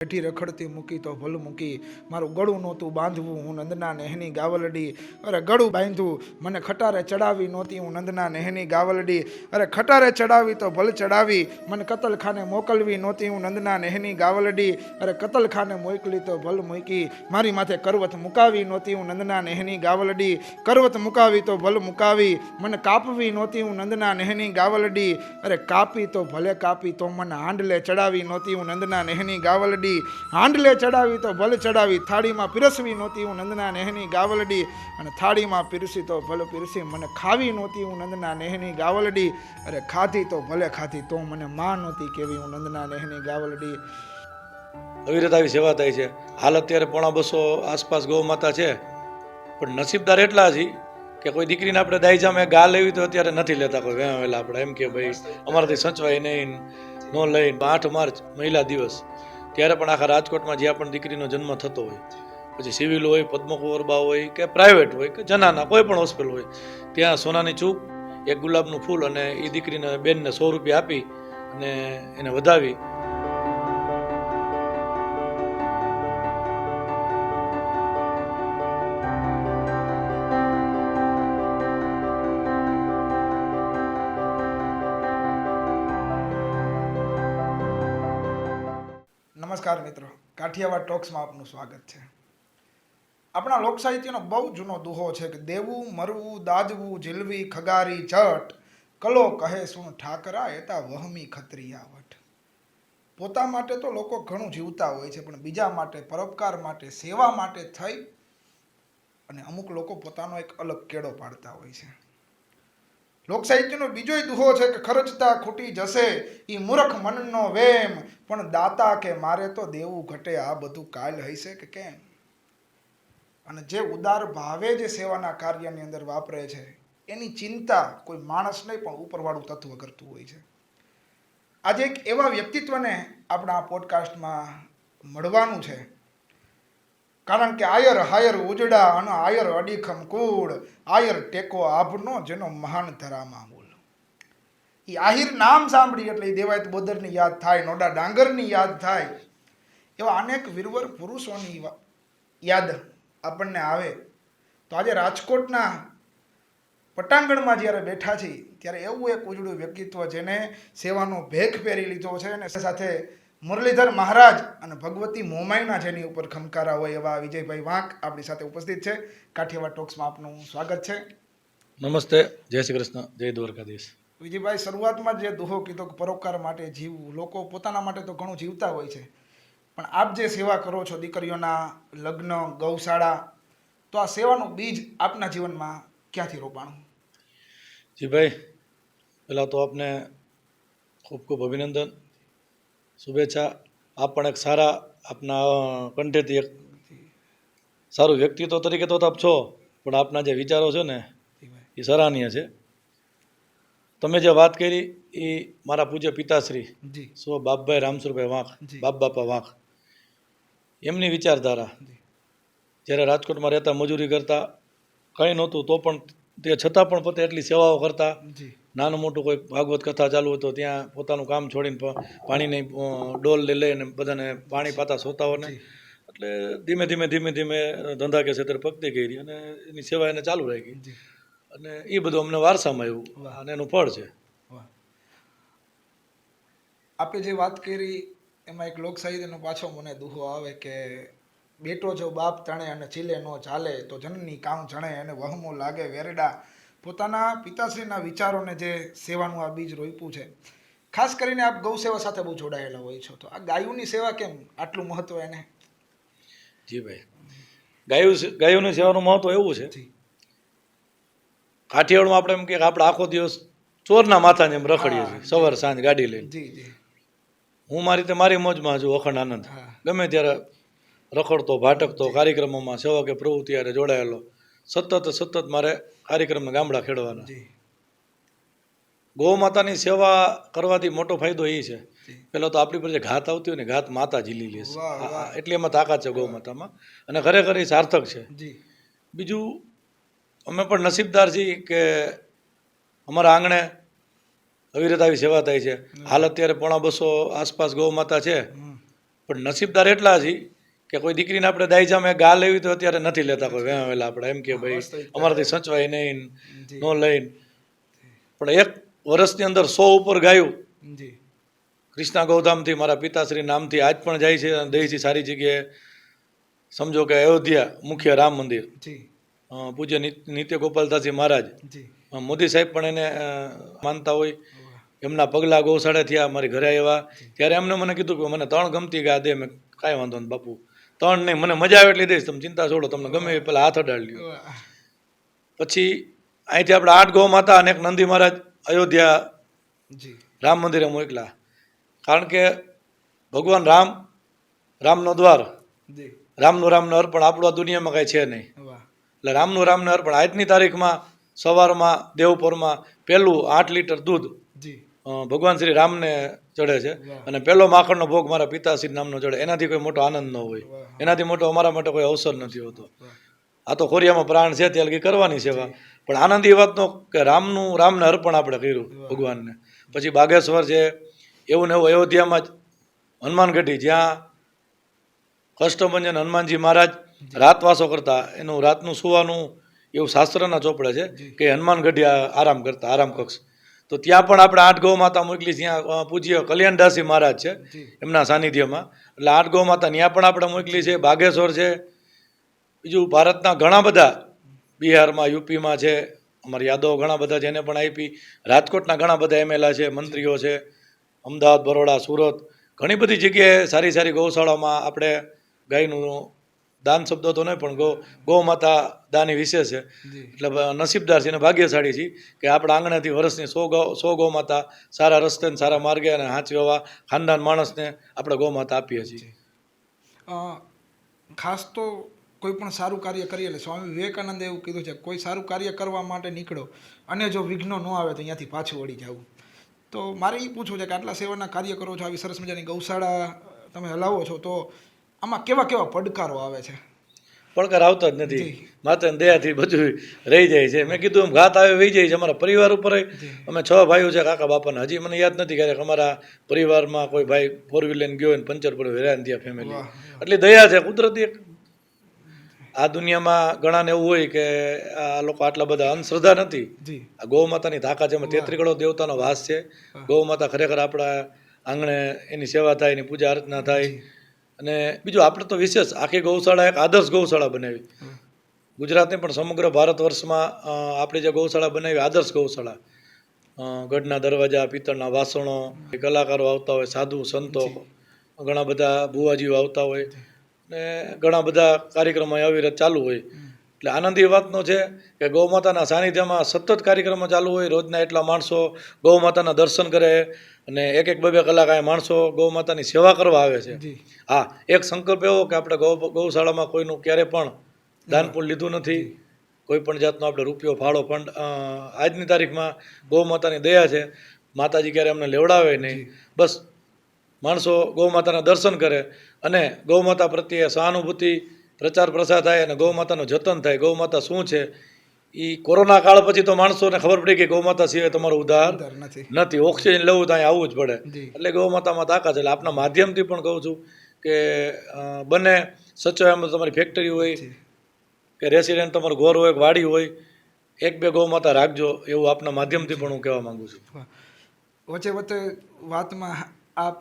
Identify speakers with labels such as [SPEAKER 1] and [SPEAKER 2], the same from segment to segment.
[SPEAKER 1] બેઠી રખડતી મૂકી તો ભલ મૂકી. મારું ગળું નહોતું બાંધવું, હું નંદના નેહની ગાવલડી. અરે ગળું બાંધ્યું મને ખટારે ચડાવી નહોતી, હું નંદના નેહની ગાવલડી. અરે ખટારે ચડાવી તો ભલ ચડાવી, મને કતલખાને મોકલવી નહોતી, હું નંદના નેહની ગાવલડી. અરે કતલખાને મોકલી તો ભલ મૂકી, મારી માથે કરવત મુકાવી નહોતી, હું નંદના નેહની ગાવલડી. કરવત મુકાવી તો ભલ મુકાવી, મને કાપવી નહોતી, હું નંદના નેહની ગાવલડી. અરે કાપી તો ભલે કાપી, તો મને હાંડલે ચડાવી નહોતી, હું નંદના નેહની ગાવલડી. હાંડલે ચડાવી તો ભલ ચડાવી. થાળીમાં પીરસવી નહોતી હું નંદના નેહની ગાવલડી અને થાળીમાં પીરસી તો ભલે પીરસી. મને ખાવી નહોતી હું નંદના નેહની ગાવલડી. અરે ખાધી તો ભલે ખાધી, તો મને માં નહોતી કેવી હું નંદના નેહની ગાવલડી.
[SPEAKER 2] અવિરત આવી સેવા થાય છે. હાલ અત્યારે પોણા બસો આસપાસ ગૌ માતા છે. પણ નસીબદાર એટલા છે કે કોઈ દીકરીને આપણે દાયજામાં ગા લેવી તો અત્યારે નથી લેતા કોઈ વહેલા આપણે. એમ કે ભાઈ, અમારાથી સચવાય નહીં, ન લઈને. આઠ માર્ચ, મહિલા દિવસ. ત્યારે પણ આખા રાજકોટમાં જ્યાં પણ દીકરીનો જન્મ થતો હોય, પછી સિવિલ હોય, પદ્મકુંવરબા હોય કે પ્રાઇવેટ હોય કે જનાના કોઈ પણ હોસ્પિટલ હોય, ત્યાં સોનાની ચૂક, એક ગુલાબનું ફૂલ અને એ દીકરીને બેનને સો રૂપિયા આપી અને એને વધાવી
[SPEAKER 1] નમસ્કાર મિત્રો. કાઠિયાવાડ ટોક્સમાં આપનું સ્વાગત છે. આપણા લોક સાહિત્યનો બહુ જૂનો દુહો છે કે દેવું, મરવું, દાજવું જીલવી ખગારી, જટ, કલો કહે શું, ઠાકરા એતા વહમી ખત્રિયાવટ. પોતા માટે તો લોકો ઘણું જીવતા હોય છે, પણ બીજા માટે, પરોપકાર માટે, સેવા માટે થઈ અને અમુક લોકો પોતાનો એક અલગ કેડો પાડતા હોય છે. લોક સાહિત્યનો બીજો દુહો છે કે ખર્ચતા ખૂટી જશે એ મૂર્ખ મનનો વેમ. પણ દાતા કે મારે તો દેવું ઘટે, આ બધું કાલ હશે કે કેમ? અને જે ઉદાર ભાવે જે સેવાના કાર્યની અંદર વાપરે છે, એની ચિંતા કોઈ માણસ નહીં, પણ ઉપરવાળું તત્વ કરતું હોય છે. આજે એક એવા વ્યક્તિત્વને આપણા પોડકાસ્ટમાં મળવાનું છે. કારણ કે આયર હાયર ઉજડા અને આયર અડીખમ કુળ, આયર ટેકો આભનો જેનો મહાન ધરામાં મૂલ એ આહિર નામ સાંભળી એટલે એ દેવાયત બોદરની યાદ થાય, નોડા ડાંગરની યાદ થાય. એવા અનેક વીરવર પુરુષોની યાદ આપણને આવે. તો આજે રાજકોટના પટાંગણમાં જ્યારે બેઠા છીએ, ત્યારે એવું એક ઉજળું વ્યક્તિત્વ જેને સેવાનો ભેખ પહેરી લીધો છે અને સાથે મુરલીધર મહારાજ અને ભગવતી મોમાઈના જેની ઉપર ખમકારા હોય એવા વિજયભાઈ વાંક આપણી સાથે ઉપસ્થિત છે. કાઠિયાવાડ ટોક્સમાં આપનું સ્વાગત છે.
[SPEAKER 2] નમસ્તે જય શ્રી કૃષ્ણ જય દ્વારકાધીશ.
[SPEAKER 1] વિજયભાઈ શરૂઆતમાં જ દોહો કીધો કે પરોપકાર માટે જીવવું લોકો પોતાના માટે તો ઘણું જીવતા હોય છે. પણ આપ જે સેવા કરો છો દીકરીઓના લગ્ન ગૌશાળા તો આ સેવાનું બીજ આપના જીવનમાં ક્યાંથી રોપાણું?
[SPEAKER 2] જી ભાઈ પહેલાં તો આપને ખૂબ ખૂબ અભિનંદન. શુભેચ્છા. આપ પણ એક સારા આપના કંઠેથી એક સારું વ્યક્તિત્વ તરીકે તો આપ છો પણ આપના જે વિચારો છે ને એ સરાહનીય છે. તમે જે વાત કરી એ મારા પૂજ્ય પિતાશ્રી સો બાપભાઈ રામસુરભાઈ વાંક બાપ બાપા વાંક એમની વિચારધારા. જ્યારે રાજકોટમાં રહેતા મજૂરી કરતા કંઈ નહોતું તો પણ તે છતાં પણ પોતે એટલી સેવાઓ કરતા. નાનું મોટું કોઈ ભાગવત કથા ચાલુ હોય તો ત્યાં પોતાનું કામ છોડીને પાણીની ડોલ લઈ લઈને બધાને પાણી પાતા સોતાઓને. એટલે ધીમે ધીમે ધીમે ધીમે ધંધા કે ક્ષેત્રે પ્રગતિ કરી અને એની સેવા એને ચાલુ રાખી. અને એ બધું અમને વારસામાં આવ્યું. અને એનું ફળ છે.
[SPEAKER 1] આપે જે વાત કરી એમાં એક લોક સાહિત્યનો પાછો મને દુહો આવે કે બેટો જો બાપ તણે અને ચીલે નો ચાલે તો જનની કામ જણે અને વહમો લાગે વેરડા. પોતાના પિતાશ્રીના વિચારોને જે સેવાનું આ બીજ રોપ્યું છે ખાસ કરીને આપ ગૌ સેવા સાથે બહુ જોડાયેલા હોય છો તો આ ગાયોની સેવા કેમ આટલું મહત્વ એને?
[SPEAKER 2] જી ભાઈ. ગાયો ગાયોની સેવાનું મહત્વ એવું છે કાઠિયાવાડમાં આપણે એમ કે આપણે આખો દિવસ ચોરના માથાને એમ રખડીએ છીએ સવાર સાંજ ગાડી લઈને.
[SPEAKER 1] જી જી.
[SPEAKER 2] હું મારી રીતે મારી મોજમાં છું અખંડ આનંદ. ગમે ત્યારે રખડતો ભાટકતો કાર્યક્રમોમાં સેવા કે પ્રવૃત્તિ જોડાયેલો સતત સતત મારે કાર્યક્રમને ગામડા ખેડવાના. ગૌ માતાની સેવા કરવાથી મોટો ફાયદો એ છે.
[SPEAKER 1] પેલા
[SPEAKER 2] પહેલાં તો આપણી પર જે ઘાત આવતી હોય ને ઘાત માતા ઝીલી લે છે. એટલી એમાં તાકાત છે ગૌ માતામાં અને ખરેખર એ સાર્થક છે. બીજું અમે પણ નસીબદાર છીએ કે અમારા આંગણે અવિરત આવી સેવા થાય છે. હાલ અત્યારે પોણા બસો આસપાસ ગૌ માતા છે પણ નસીબદાર એટલા છીએ કે કોઈ દીકરીને આપણે દાયજામાં ગા લેવી તો અત્યારે નથી લેતા કોઈ વ્યા વેલા આપણે. એમ કે ભાઈ. અમારાથી સચવાય નહીં ન લઈને. પણ એક વર્ષની અંદર સો ઉપર ગાયું. કૃષ્ણા ગૌધામથી મારા પિતાશ્રી નામથી આજ પણ જાય છે છે સારી જગ્યાએ સમજો કે અયોધ્યા મુખ્ય રામ મંદિર. પૂજ્ય નિત્ય ગોપાલદાસજી મહારાજ. મોદી સાહેબ પણ એને માનતા હોય. એમના પગલાં ગૌશાળા થયા મારી ઘરે આવ્યા. ત્યારે એમને મને કીધું કે મને ત્રણ ગમતી ગા દે મેં કાંઈ વાંધો નહીં બાપુ. ત્રણ નહીં મને મજા આવે એટલી દઈશ. તમે ચિંતા છોડો તમને ગમે એ પેલા હાથ અડાડી લ્યો. પછી અહીંથી આપણે આઠ ગૌ માતા અને એક નંદી મહારાજ અયોધ્યા રામ મંદિરે મોકલા. કારણ કે ભગવાન રામ રામનો દ્વાર રામનું રામનું અર્પણ આપણું આ દુનિયામાં કાંઈ છે નહીં. એટલે રામનું રામનું અર્પણ આજની તારીખમાં સવારમાં દેવપુરમાં પહેલું આઠ લીટર દૂધ
[SPEAKER 1] જી.
[SPEAKER 2] ભગવાન શ્રી રામને ચડે છે. અને પહેલો માખણનો ભોગ મારા પિતાશ્રી નામનો ચડે. એનાથી કોઈ મોટો આનંદ ન હોય. એનાથી મોટો અમારા માટે કોઈ અવસર નથી હોતો. આ તો ખોરિયામાં પ્રાણ છે ત્યાં લગી કરવાની સેવા. પણ આનંદ એ વાતનો કે રામનું રામને અર્પણ આપણે કર્યું ભગવાનને. પછી બાગેશ્વર છે એવું ને એવું અયોધ્યામાં જ હનુમાનગઢી જ્યાં કષ્ટભંજન હનુમાનજી મહારાજ રાતવાસો કરતા. એનું રાતનું સુવાનું એવું શાસ્ત્રના ચોપડે છે કે હનુમાનગઢી આરામ કરતા આરામ કક્ષ. તો ત્યાં પણ આપણે આઠ ગૌ માતા મોકલી ત્યાં પૂજ્ય કલ્યાણદાસી મહારાજ છે એમના સાનિધ્યમાં. એટલે આઠ ગૌ માતા ત્યાં પણ આપણે મોકલી છે બાગેશ્વર છે બીજું ભારતના ઘણા બધા બિહારમાં યુપીમાં છે અમારા યાદવ ઘણા બધા જેને પણ આપી. રાજકોટના ઘણા બધા એમએલએ છે મંત્રીઓ છે અમદાવાદ બરોડા સુરત ઘણી બધી જગ્યાએ સારી સારી ગૌશાળામાં આપણે ગાયનું દાન શબ્દો તો નહીં પણ ગૌ ગૌ માતા દાની વિશે છે. એટલે નસીબદાર છે અને ભાગ્યશાળી છે કે આપણા આંગણેથી વર્ષની સો ગૌ સો ગૌ માતા સારા રસ્તે સારા માર્ગે અને હાચવી એવા ખાનદાન માણસને આપણે ગૌ માતા આપીએ છીએ.
[SPEAKER 1] ખાસ તો કોઈ પણ સારું કાર્ય કરીએ એટલે સ્વામી વિવેકાનંદે એવું કીધું છે કોઈ સારું કાર્ય કરવા માટે નીકળો અને જો વિઘ્નો ન આવે તો અહીંયાથી પાછું વળી જવું. તો મારે એ પૂછવું છે કે આટલા સેવાના કાર્ય કરો છો આવી સરસ મજાની ગૌશાળા તમે હલાવો છો તો આમાં કેવા કેવા પડકારો આવે છે?
[SPEAKER 2] પડકાર આવતા જ નથી. માત્ર દયાથી બધું રહી જાય છે. મેં કીધું એમ ઘાત આવે વહી જાય છે અમારા પરિવાર ઉપર. અમે છ ભાઈઓ છે કાકા બાપાના. હજી મને યાદ નથી ક્યારેક અમારા પરિવારમાં કોઈ ભાઈ ફોર વ્હીલ લઈને ગયો ને પંચર પડ્યો હેરાન થયા ફેમિલી એટલે દયા છે કુદરતી એક. આ દુનિયામાં ઘણાને એવું હોય કે આ લોકો આટલા બધા અંધશ્રદ્ધા નથી. આ ગૌ માતાની તાકાત છે એમાં તેત્રી કરોડ દેવતાનો વાસ છે. ગૌ માતા ખરેખર આપણા આંગણે એની સેવા થાય એની પૂજા અર્ચના થાય. અને બીજું આપણે તો વિશેષ આખી ગૌશાળા એક આદર્શ ગૌશાળા બનાવી. ગુજરાતની પણ સમગ્ર ભારત વર્ષમાં આપણે જે ગૌશાળા બનાવી આદર્શ ગૌશાળા. ગઢના દરવાજા પિત્તળના વાસણો કલાકારો આવતા હોય સાધુ સંતો ઘણા બધા ભુવાજીઓ આવતા હોય. ને ઘણા બધા કાર્યક્રમો આવી રીતે ચાલુ હોય. એટલે આનંદ એ વાતનો છે કે ગૌમાતાના સાનિધ્યમાં સતત કાર્યક્રમો ચાલુ હોય રોજના એટલા માણસો ગૌમાતાના દર્શન કરે અને એક એક બે બે કલાક આ માણસો ગૌમાતાની સેવા કરવા આવે છે. હા એક સંકલ્પ એવો કે આપણે ગૌ ગૌશાળામાં કોઈનું ક્યારે પણ દાનપુણ લીધું નથી. કોઈ પણ જાતનો આપણે રૂપિયો ફાળો પણ આજની તારીખમાં ગૌમાતાની દયા છે. માતાજી ક્યારે અમને લેવડાવે નહીં. બસ માણસો ગૌમાતાના દર્શન કરે અને ગૌમાતા પ્રત્યે સહાનુભૂતિ પ્રચાર પ્રસાર થાય અને ગૌમાતાનું જતન થાય. ગૌમાતા શું છે? એ કોરોના કાળ પછી તો માણસોને ખબર પડી કે ગૌમાતા સિવાય તમારો
[SPEAKER 1] ઉધાર નથી.
[SPEAKER 2] ઓક્સિજન લેવું તો અહીંયા આવવું જ પડે. એટલે ગૌમાતામાં તાકાત એટલે આપના માધ્યમથી પણ કહું છું કે બંને બને એમ તમારી ફેક્ટરી હોય કે રેસિડેન્ટ તમારું ઘર હોય વાડી હોય એક બે ગૌમાતા રાખજો એવું આપના માધ્યમથી પણ હું કહેવા માંગુ છું.
[SPEAKER 1] વચ્ચે વચ્ચે વાતમાં આપ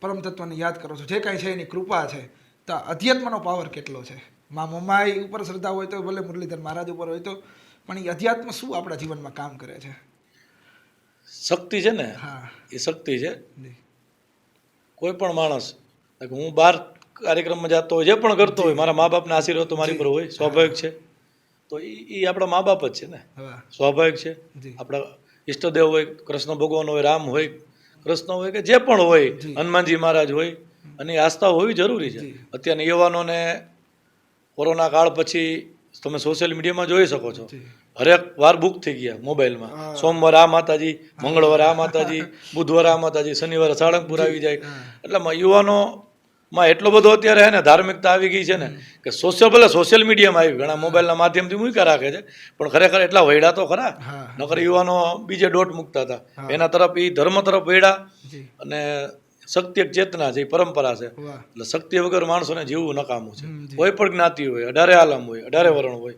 [SPEAKER 1] પરમ તત્વને યાદ કરો છો. જે કાંઈ છે એની કૃપા છે. તો અધ્યાત્મનો પાવર કેટલો છે? મા મમ્માઈ ઉપર શ્રદ્ધા હોય તો ભલે મુરલીધર મહારાજ ઉપર હોય તો પણ એ અધ્યાત્મ શું આપણા જીવનમાં કામ કરે છે?
[SPEAKER 2] શક્તિ છે ને?
[SPEAKER 1] હા.
[SPEAKER 2] એ શક્તિ છે? કોઈ પણ માણસ હું બહાર કાર્યક્રમમાં જતો હોય જે પણ કરતો હોય મારા મા બાપના આશીર્વાદ તો મારી પર હોય સ્વાભાવિક છે. તો એ એ આપણા મા બાપ જ છે ને? સ્વાભાવિક છે. આપણા ઈષ્ટદેવ હોય કૃષ્ણ ભગવાન હોય રામ હોય કૃષ્ણ હોય કે જે પણ હોય હનુમાનજી મહારાજ હોય અને આસ્થા હોવી જરૂરી છે. અત્યારના યુવાનોને કોરોના કાળ પછી તમે સોશિયલ મીડિયામાં જોઈ શકો છો. હરેક વાર બુક થઈ ગયા મોબાઈલમાં. સોમવાર આ માતાજી મંગળવાર આ માતાજી બુધવાર આ માતાજી શનિવારે સાળંગપુર આવી જાય. એટલે મ- યુવાનોમાં એટલો બધો અત્યારે હે ને ધાર્મિકતા આવી ગઈ છે ને કે સોશિયલ ભલે સોશિયલ મીડિયામાં આવી ઘણા મોબાઈલના માધ્યમથી મૂક્યા રાખે છે પણ ખરેખર એટલા વૈડા તો ખરા. નકર યુવાનો બીજે ડોટ મૂકતા હતા. એના તરફ એ ધર્મ તરફ વૈડા. અને શક્તિ એક ચેતના છે એ પરંપરા છે. એટલે શક્તિ વગર માણસોને જીવવું નકામું છે. કોઈ પણ જ્ઞાતિ હોય અઢારે આલમ હોય અઢારે વરણ હોય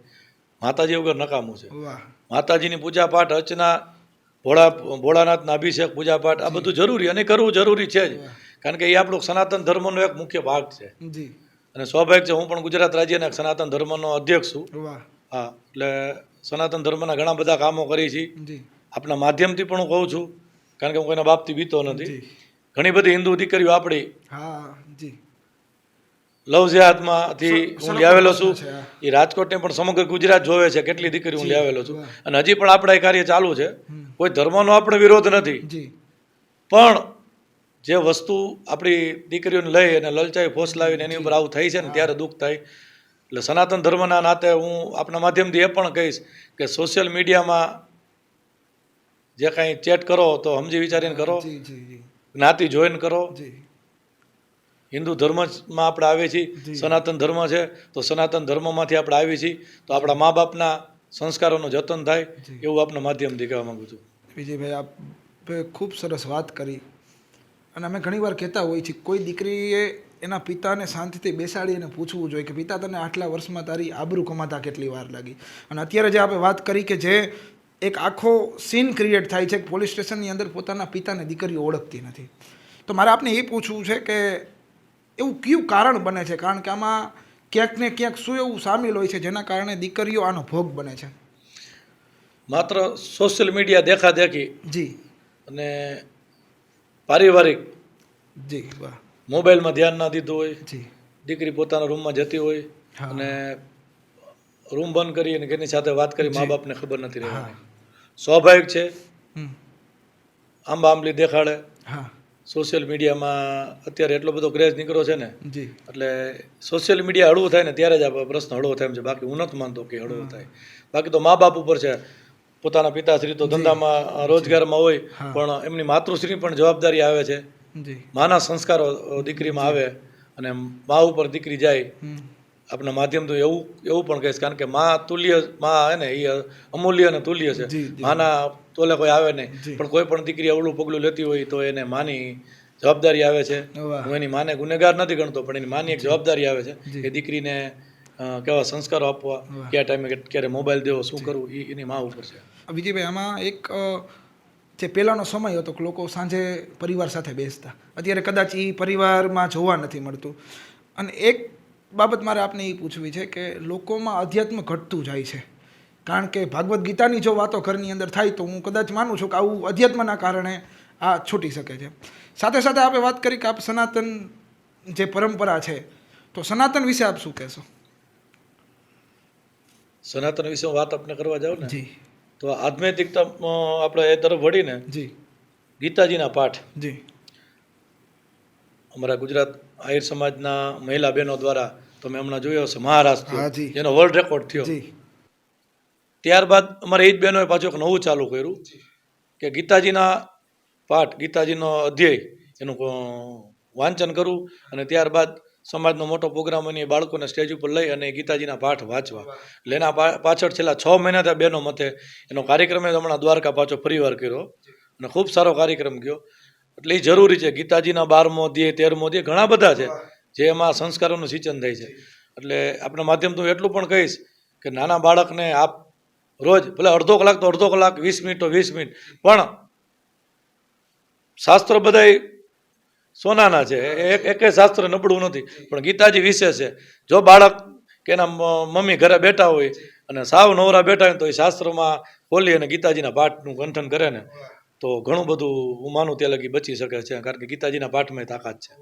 [SPEAKER 2] માતાજી વગર નકામું છે. માતાજીની પૂજા પાઠ અર્ચના ભોળા ભોળાનાથના અભિષેક પૂજા પાઠ આ બધું જરૂરી અને કરવું જરૂરી છે જ. કારણ કે એ આપણો સનાતન ધર્મનો એક મુખ્ય ભાગ છે. અને સ્વાભાવિક છે હું પણ ગુજરાત રાજ્યના સનાતન ધર્મનો અધ્યક્ષ છું. હા એટલે સનાતન ધર્મના ઘણા બધા કામો કરી છે
[SPEAKER 1] આપના
[SPEAKER 2] આપણા માધ્યમથી પણ હું કહું છું. કારણ કે હું કોઈના બાપથી બીતો નથી. ઘણી બધી હિન્દુ દીકરીઓ આપણી
[SPEAKER 1] હા જી.
[SPEAKER 2] લવ જેહાદમાંથી હું લાવેલો છું. એ રાજકોટને પણ સમગ્ર ગુજરાત જોવે છે કેટલી દીકરી હું લાવેલો છું. અને હજી પણ આપણા એ કાર્ય ચાલુ છે. કોઈ ધર્મનો આપણે વિરોધ નથી. પણ જે વસ્તુ આપણી દીકરીઓને લઈ અને લલચાઈ ફોસલાવીને એની ઉપર આવું થાય છે ને ત્યારે દુઃખ થાય. એટલે સનાતન ધર્મના નાતે હું આપણા માધ્યમથી એ પણ કહીશ કે સોશિયલ મીડિયામાં જે કાંઈ ચેટ કરો તો સમજી વિચારીને કરો. જ્ઞાતિ જોઈન કરો. હિન્દુ ધર્મમાં આપણે આવીએ છીએ. સનાતન ધર્મ છે તો સનાતન ધર્મમાંથી આપણે આવીએ છીએ. તો આપણા મા બાપના સંસ્કારોનું જતન થાય એવું આપણા માધ્યમથી કહેવા માંગુ છું.
[SPEAKER 1] વિજયભાઈ આપે ખૂબ સરસ વાત કરી. અને અમે ઘણીવાર કહેતા હોઈએ છીએ કોઈ દીકરીએ એના પિતાને શાંતિથી બેસાડી અને પૂછવું જોઈએ કે પિતા તને આટલા વર્ષમાં તારી આબરૂ કમાતા કેટલી વાર લાગી? અને અત્યારે જે આપણે વાત કરી કે જે એક આખો સીન ક્રિએટ થાય છે કે પોલીસ સ્ટેશનની અંદર પોતાના પિતાને દીકરીઓ ઓળખતી નથી. તો મારે આપને એ પૂછવું છે કે એવું કયું કારણ બને છે? કારણ કે આમાં ક્યાંક ને ક્યાંક શું એવું સામેલ હોય છે જેના કારણે દીકરીઓ આનો ભોગ બને છે?
[SPEAKER 2] માત્ર સોશિયલ મીડિયા દેખા દેખી
[SPEAKER 1] જી.
[SPEAKER 2] અને પારિવારિક
[SPEAKER 1] જી વાહ.
[SPEAKER 2] મોબાઈલમાં ધ્યાન ના દીધું હોય
[SPEAKER 1] જી.
[SPEAKER 2] દીકરી પોતાના રૂમમાં જતી હોય અને રૂમ બંધ કરી અને એની સાથે વાત કરી મા બાપને ખબર નથી
[SPEAKER 1] હા.
[SPEAKER 2] રહેવાની. સ્વાભાવિક છે. આંબા આંબલી દેખાડે. સોશિયલ મીડિયામાં અત્યારે એટલો બધો ક્રેઝ નીકળ્યો છે ને એટલે સોશિયલ મીડિયા હળવું થાય ને ત્યારે જ આ પ્રશ્ન હળવો થાય એમ છે. બાકી હું નથી માનતો કે હળવો થાય. બાકી તો મા બાપ ઉપર છે. પોતાના પિતાશ્રી તો ધંધામાં રોજગારમાં હોય પણ એમની માતૃશ્રી પણ જવાબદારી આવે છે. માના સંસ્કારો દીકરીમાં આવે અને મા ઉપર દીકરી જાય. આપણા માધ્યમથી એવું એવું પણ કહીશ કારણ કે મા તુલ્ય મા હે ને એ અમૂલ્ય અને તુલ્ય છે. માના તોલે કોઈ આવે નહીં. પણ કોઈ પણ દીકરી અવળું પગલું લેતી હોય તો એને માની જવાબદારી આવે છે. હું એની માને ગુનેગાર નથી ગણતો પણ એની માની એક જવાબદારી આવે છે. કે દીકરીને કેવા સંસ્કારો આપવા. કયા ટાઈમે ક્યારે મોબાઈલ દેવો શું કરવું એ એની મા ઉપર છે.
[SPEAKER 1] વિજયભાઈ આમાં એક જે પહેલાંનો સમય હતો કે લોકો સાંજે પરિવાર સાથે બેસતા. અત્યારે કદાચ એ પરિવારમાં જોવા નથી મળતું. અને એક બાબત મારે આપને એ પૂછવી છે કે લોકોમાં અધ્યાત્મ ઘટતું જાય છે. કારણ કે ભાગવદ્ ગીતાની જો વાતો ઘરની અંદર થાય તો હું કદાચ માનું છું કે આવું અધ્યાત્મના કારણે આ છૂટી શકે છે. સાથે સાથે આપણે વાત કરી કે આપ સનાતન જે પરંપરા છે તો સનાતન વિશે આપ શું કહેશો?
[SPEAKER 2] સનાતન વિશે હું વાત આપણે કરવા જાઉં ને?
[SPEAKER 1] જી.
[SPEAKER 2] તો આધ્યાત્મિકતા આપણે એ તરફ વળીને
[SPEAKER 1] જી.
[SPEAKER 2] ગીતાજીના પાઠ
[SPEAKER 1] જી.
[SPEAKER 2] અમારા ગુજરાત આહિર સમાજના મહિલા બહેનો દ્વારા તમે હમણાં જોયો હશે મહારાષ્ટ્ર જેનો વર્લ્ડ રેકોર્ડ થયો. ત્યારબાદ અમારે એ જ બહેનોએ પાછું એક નવું ચાલુ કર્યું કે ગીતાજીના પાઠ ગીતાજીનો અધ્યાય એનું વાંચન કરવું અને ત્યારબાદ સમાજનો મોટો પ્રોગ્રામ અને બાળકોને સ્ટેજ ઉપર લઈ અને ગીતાજીના પાઠ વાંચવા. એટલે એના પાછળ છેલ્લા છ મહિનાથી બહેનો મતે એનો કાર્યક્રમ એ હમણાં દ્વારકા પાછો ફરીવાર કર્યો. અને ખૂબ સારો કાર્યક્રમ ગયો. એટલે એ જરૂરી છે. ગીતાજીના બારમો અધ્યાય, તેરમો અધ્યાય ઘણા બધા છે, જે એમાં સંસ્કારોનું સિંચન થાય છે. એટલે આપણા માધ્યમથી હું એટલું પણ કહીશ કે નાના બાળકને આપ રોજ, ભલે અડધો કલાક તો અડધો કલાક, વીસ મિનિટ તો વીસ મિનિટ, પણ શાસ્ત્ર બધાય સોનાના છે. એક એકેય શાસ્ત્ર નબળું નથી. પણ ગીતાજી વિશે છે. જો બાળક કે એના મમ્મી ઘરે બેઠા હોય અને સાવ નવરા બેઠા હોય તો એ શાસ્ત્રમાં ખોલી અને ગીતાજીના પાઠનું કંઠન કરે ને તો ઘણું બધું હું માનું ત્યાં લગી બચી શકે છે, કારણ કે ગીતાજીના પાઠમાં એ તાકાત છે.